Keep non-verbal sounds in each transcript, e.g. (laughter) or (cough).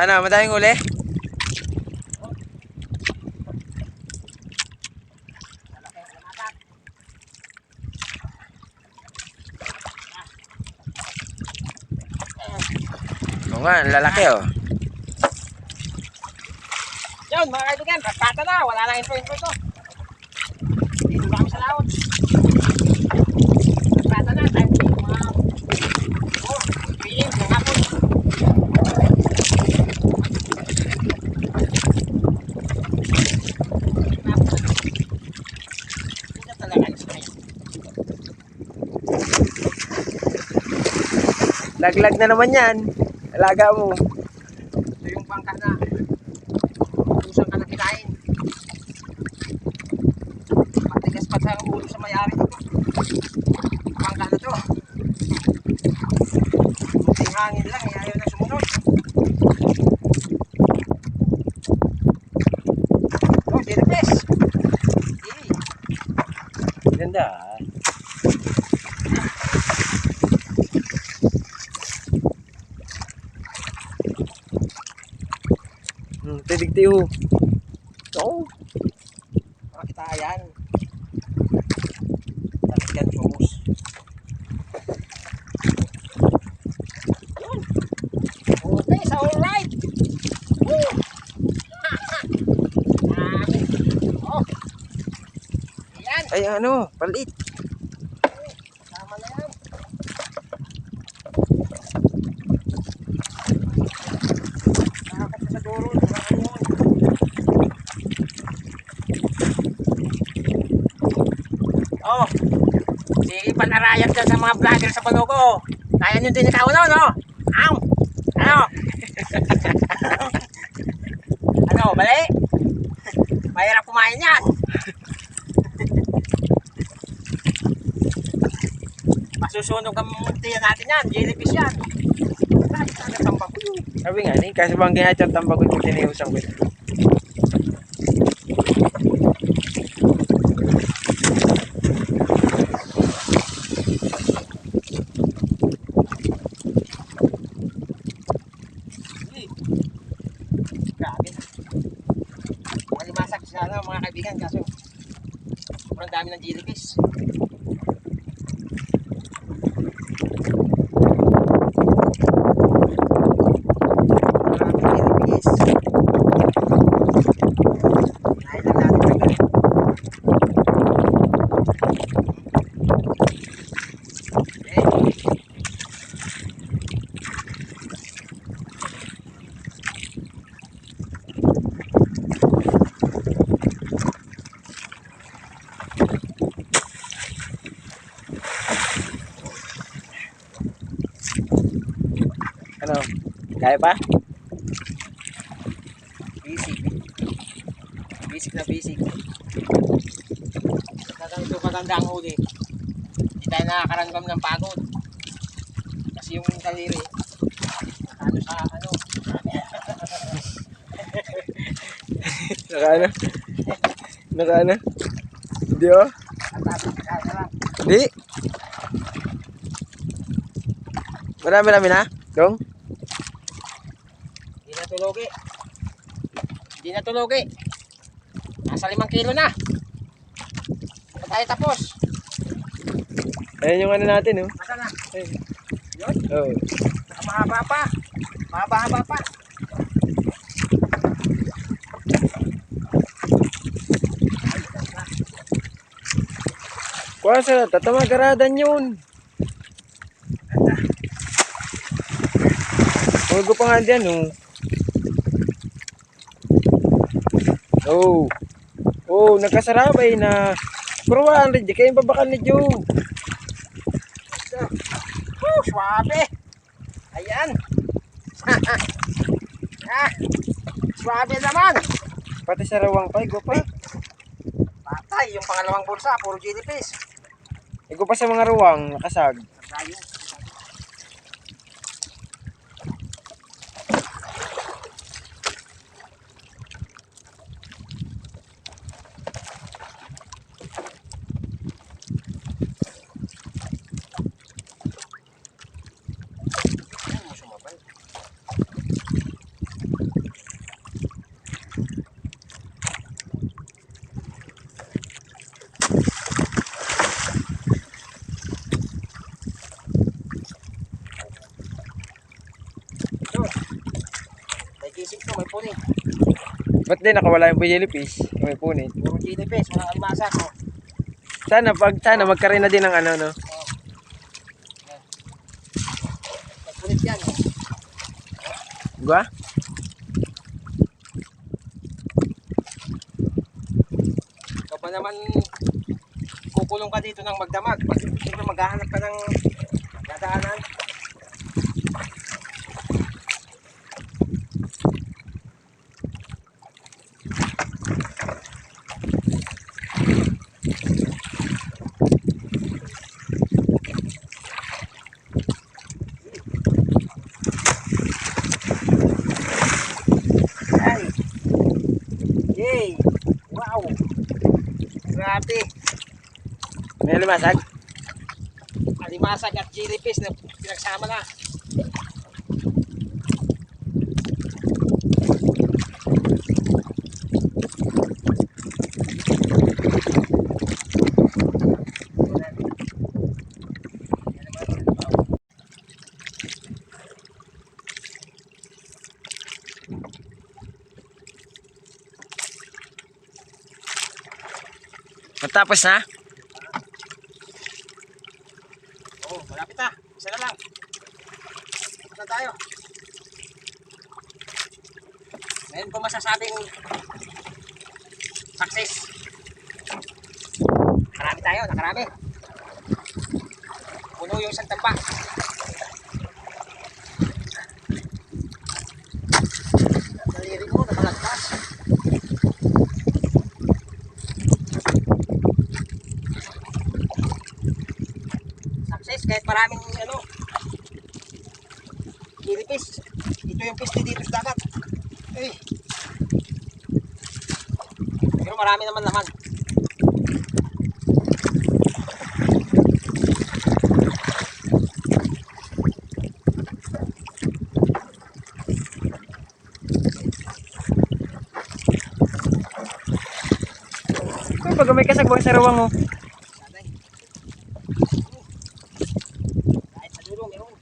Ano, madaming uli? Oo nga, lalaki oh. Yun, mga kaibigan, pagkata na. Wala na intro-intro to. Dito na kami sa laot. Pagkata na, tayo dito mga... Oh, piling, ng hapon. Ito talaga yung spray. Laglag na naman yan. Alaga mo. Ito yung bangka na. Usan ka na kinain. Matigas pa sa ulo sa may-ari nito. Bangka na to. Munting hangin lang, eh, ayaw na sumunod. Oh, Jerepes. Eh, Ganda ah. Hmm, tidig tiyo. Oo. makita yan. Tatigan sus. Yun. Okay, so alright. Woo! Dami. (laughs) Oh. Yan. Ay ano, palit. Tama na yan. Nakakot sa duro. Nakakot yun. Oh, Panarayan dyan sa mga vlogger sa Balugo. Kaya nyo din ikaw no, no? Aw! Ano? (laughs) ano, bali? Mahirap kumain yan. (laughs) Masusunog ang muntiyan natin yan. Jellyfish yan. Tambak ko yun. Sabi nga ni, kasi bang ginahit yung tambagod ko tiniusang ko. ito. Uy. Grabe na. Malimasag sana mga kaibigan kaso sobrang dami ng jellyfish. Kaya pa? Basic. Basic na basic. Talagang ito maganda ang huli. Hindi tayo nakakaramdam ng pagod. Kasi yung daliri, ano sa ano, Naka ano? Naka ano? Hindi oh. Hindi. Marami-rami na, dong. Hindi na tulugi. Hindi na tulugi. Nasa limang kilo na. Hindi tayo tapos. Ayan yung ano natin, oh. Masa na? Ayun. Yun. Oh. Baka Mahaba pa. Mahaba-haba pa. Kuha sa tatamagaradan yun. Huwag ko pa nga dyan, oh. Oh. Oh, nagkasarabay na. Pero 100, di kayong babakal ni Joe. Woo, suabe. Ayan. (laughs) ah, suabe naman. Pati sa rawang pa, igo pa. Patay, yung pangalawang bulsa, puro jellyfish. Igo pa sa mga rawang, nakasag. Ayun, sumabay. ito. May kisig to, may punit. Ba't di nakawala yung jellyfish? May punit. Yung jellyfish, walang alimasa ko. Sana pag sana magkaroon na din ng ano no. Punit yan. oh. Gwa? Ikaw pa naman kukulong ka dito ng magdamag. Pag siyempre maghahanap ka ng dadaanan. May lumasag? alimasag at jellyfish na pinagsama na. Matapos na? Oo, malapit na. Isa na lang. Isa na tayo. Ngayon ko masasabing success. Nakarami tayo, nakarami. Puno yung isang tamba. Kahit maraming ano. Jellyfish. Ito yung fish dito sa dagat. Eh. Pero marami naman laman. Pag may kasagbang sarawang mo. Sanay. Kahit sa dulo, meron.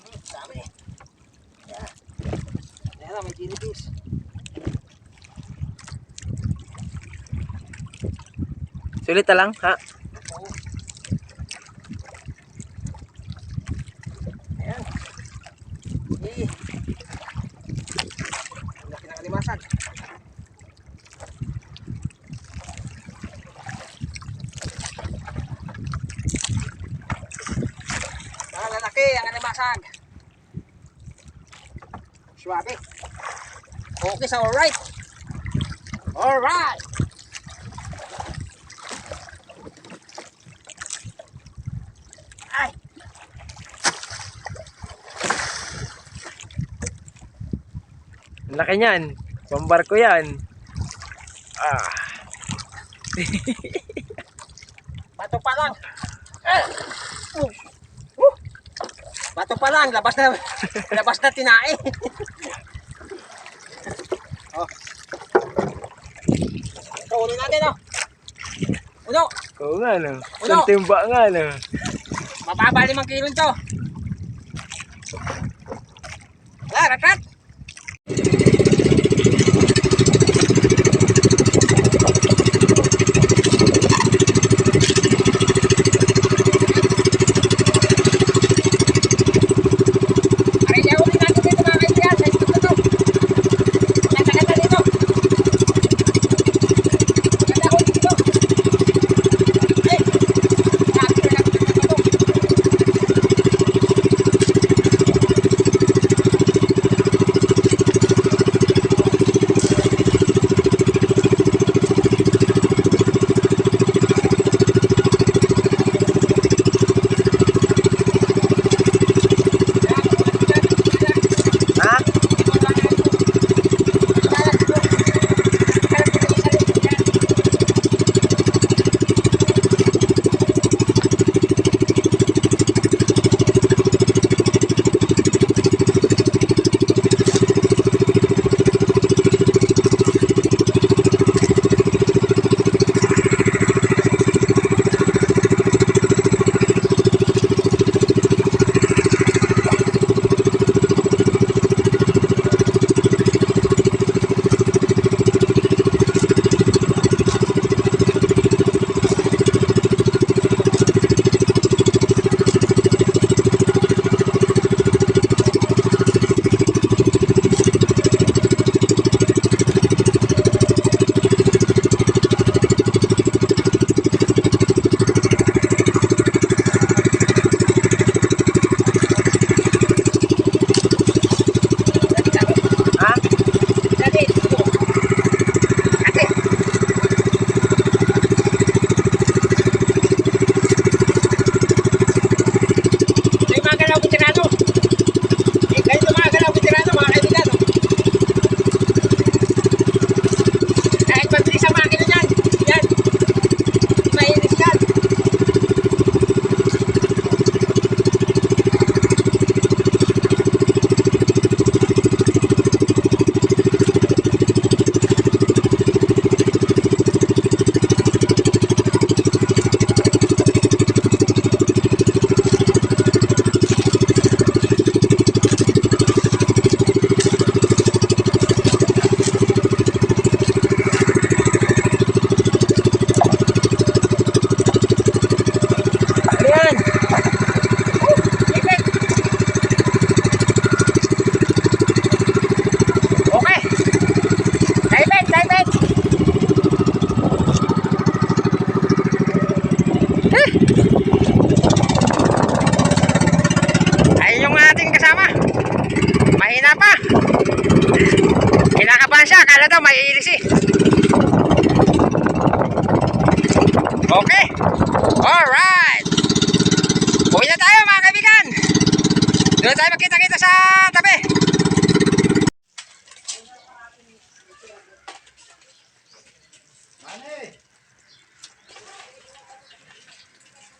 Hmm, dami. Yan. Ayan na, may jellyfish. Sulit na lang, ha? Ayan. Eh. Ang laki ng alimasan. Ah, lalaki ang alimasag. Swabe. Okay, so alright. Alright. Laki niyan. Pambarko yan. Ah. (laughs) Bato pa lang. Eh! Uh! Uh! Bato pa lang, labas na (laughs) labas na tinae. (laughs) oh. Ito, ulo natin, oh. Uno, Oo nga, no. Uno. Timba nga, no. mababa limang kilo to. Ah, Daw may ilis eh. Okay. Alright. Uwi na tayo mga kaibigan. Doon tayo magkita-kita sa tabi.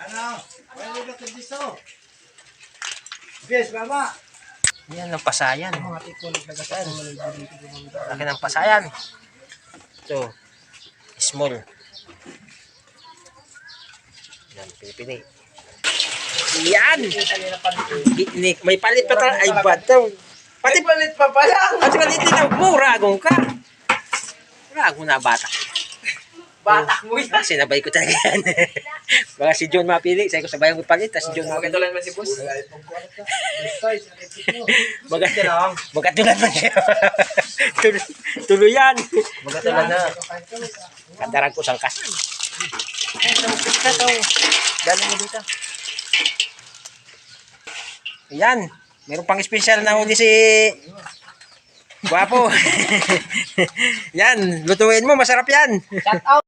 Ano? Pwede ka dito. Yes, mama. Yan ang pasayan. Mga tipo nagdagasan. Laki ng pasayan. Ito. Small. Yan, pinipili. Yan! May palit pa tayo. Ay, ba't Pati palit pa pala. At palit din ang muragong ka. Muragong na bata. Batak mo (laughs) yan. Sinabay ko talaga yan. (laughs) Baka si John mapili. Sabi ko sabayan ko palit. Tapos si John mapili. Magkatulan man si boss. (laughs) Baga, magkatulan man siya. Tuloy, yan. Magkatulan na. Kandaran ko sangkas. Dali mo dito. Yan. Meron pang special na huli si Guwapo. yan. Lutuin mo. Masarap yan. Shout out.